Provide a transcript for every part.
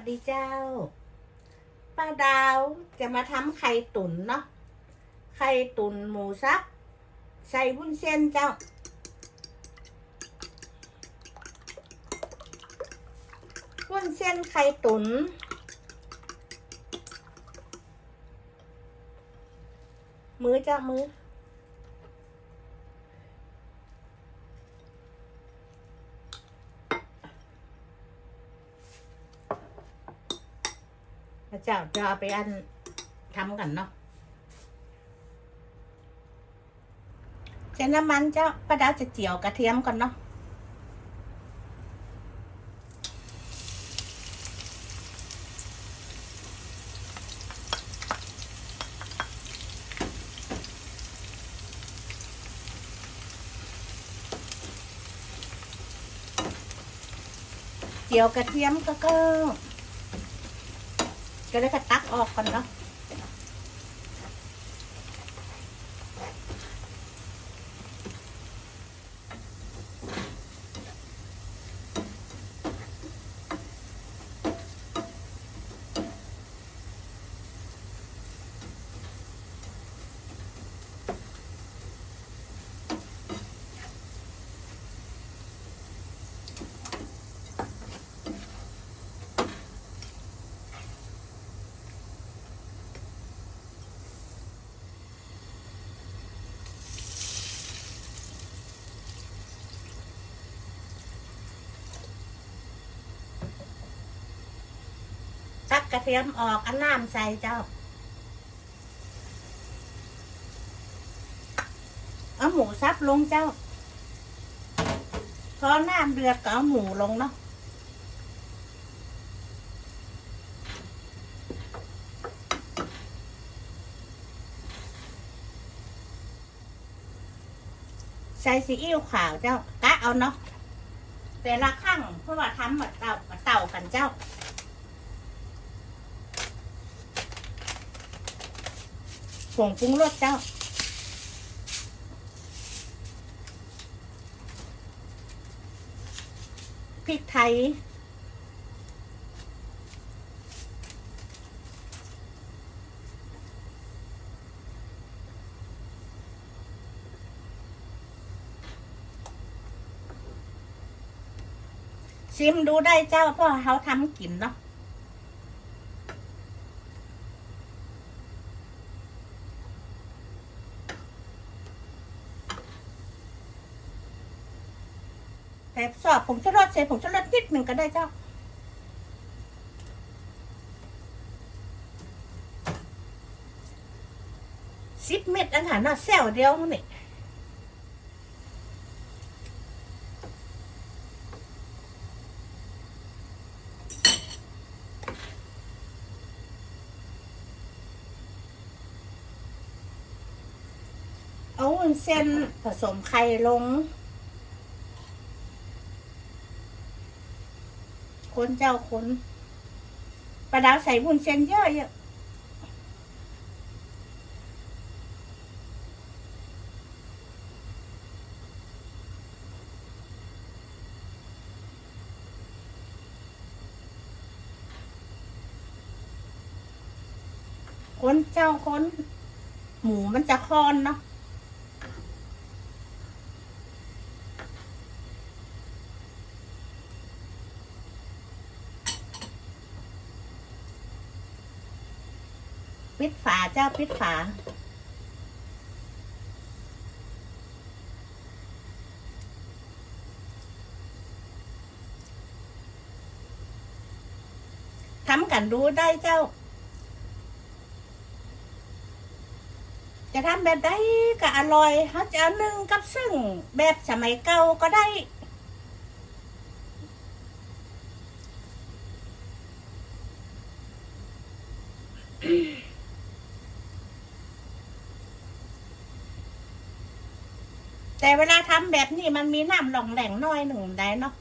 วัสดีเจ้า ป้าดาวจะมาทำไข่ตุ๋นเนาะ ไข่ตุ๋นหมูสับ ใส่วุ้นเส้นเจ้า วุ้นเส้นไข่ตุ๋นมือเจ้ามือ พระเจ้าจะเอาไปอันทำกันเนาะใช้น้ำมันเจ้าป้าดาวจะเจียวกระเทียมก่อนเนาะเจียวกระเทียมก็ก็ ก็เลยก็ตักออกก่อนเนาะ กระเทียมออกอันน้ำใส่เจ้า เอาหมูซับลงเจ้า พอน้ำเดือดก็เอาหมูลงเนาะใส่ซีอิ๊วขาวเจ้ากะเอาเนาะแต่ละครั้งเพราะว่าทำเหมือนเต่าเต่ากันเจ้า ผงปรุงรสเจ้า พริกไทย ชิมดูได้เจ้าเพราะเขาทำกินเนาะ แต่สอบผมจะรอดเสร็จผมจะรอดนิดหนึ่งก็ได้เจ้า สิบเม็ดอาหารน่ะแซวเดียวนี่เอาเส้นผสมไข่ลง คนเจ้าคนปลาดาวใส่วุ้นเส้นเยอะเยอะคนเจ้าคนหมูมันจะคอนเนาะ ปิดฝาเจ้าปิดฝา ทำกันดูได้เจ้า จะทำแบบใดก็อร่อยเขาจะนึ่งกับซึ่งแบบสมัยเก่าก็ได้ แต่เวลาทำแบบนี้มันมีน้ำหลองแหล่งน้อยหนึ่งได้เนาะ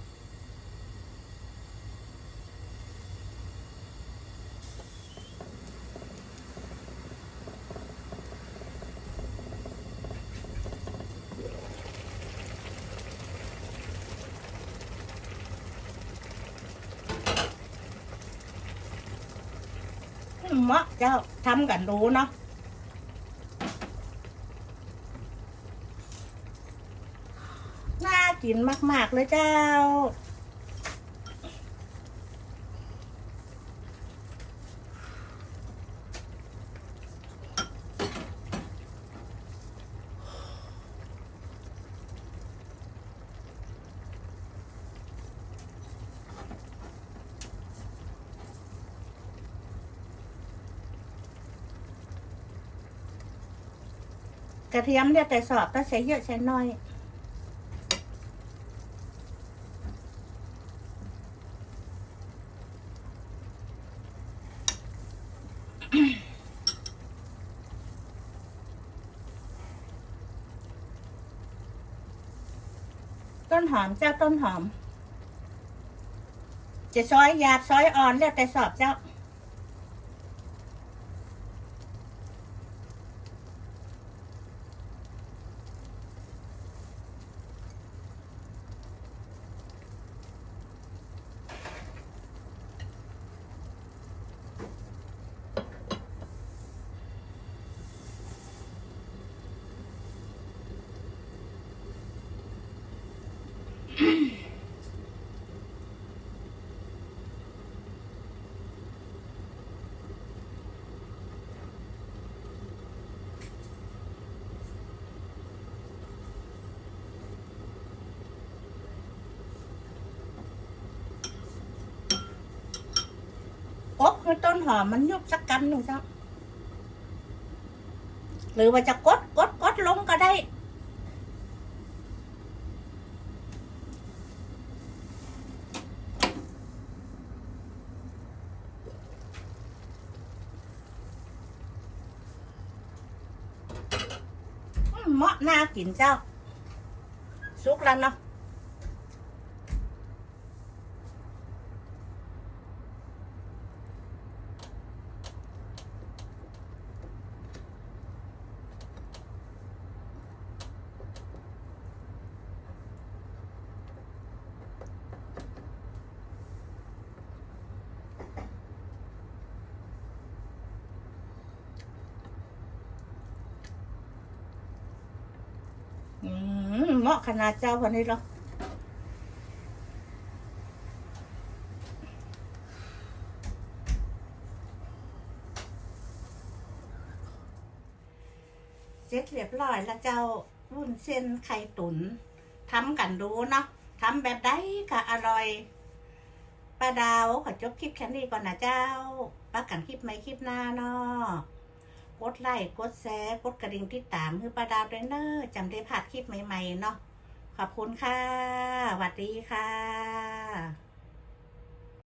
เหมาะเจ้าทำกันรู้เนาะน่า กินมาก ๆ เลยเจ้า กระเทียมเนี่ยแต่สอบต้องใช้เยอะใช้น้อย ต้นหอมเจ้าต้นหอม จะซอยหยาบซอยอ่อนแล้วแต่สอบเจ้า ก คือต้นหอมมันยุบสักกำหนึ่งเจ้าหรือว่าจะกดกดกดลงก็ได้ เหมาะน่ากินเจ้า สุกแล้วเนาะ อืม เหมาะขนาดเจ้าคนนี้หรอเสร็จเรียบร้อยแล้วเจ้าวุ้นเส้นไข่ตุนทำกันดูเนาะทำแบบใดก็อร่อยป้าดาวขอจบคลิปแค่นี้ก่อนนะเจ้าป้ากันคลิปไหมคลิปหน้าเนาะ กดไลค์กดแชร์กดกระดิ่งที่ตามคือประดาวด้วยเนอร์จำได้ผ่าดคลิปใหม่ ๆ เนาะขอบคุณค่ะสวัสดีค่ะ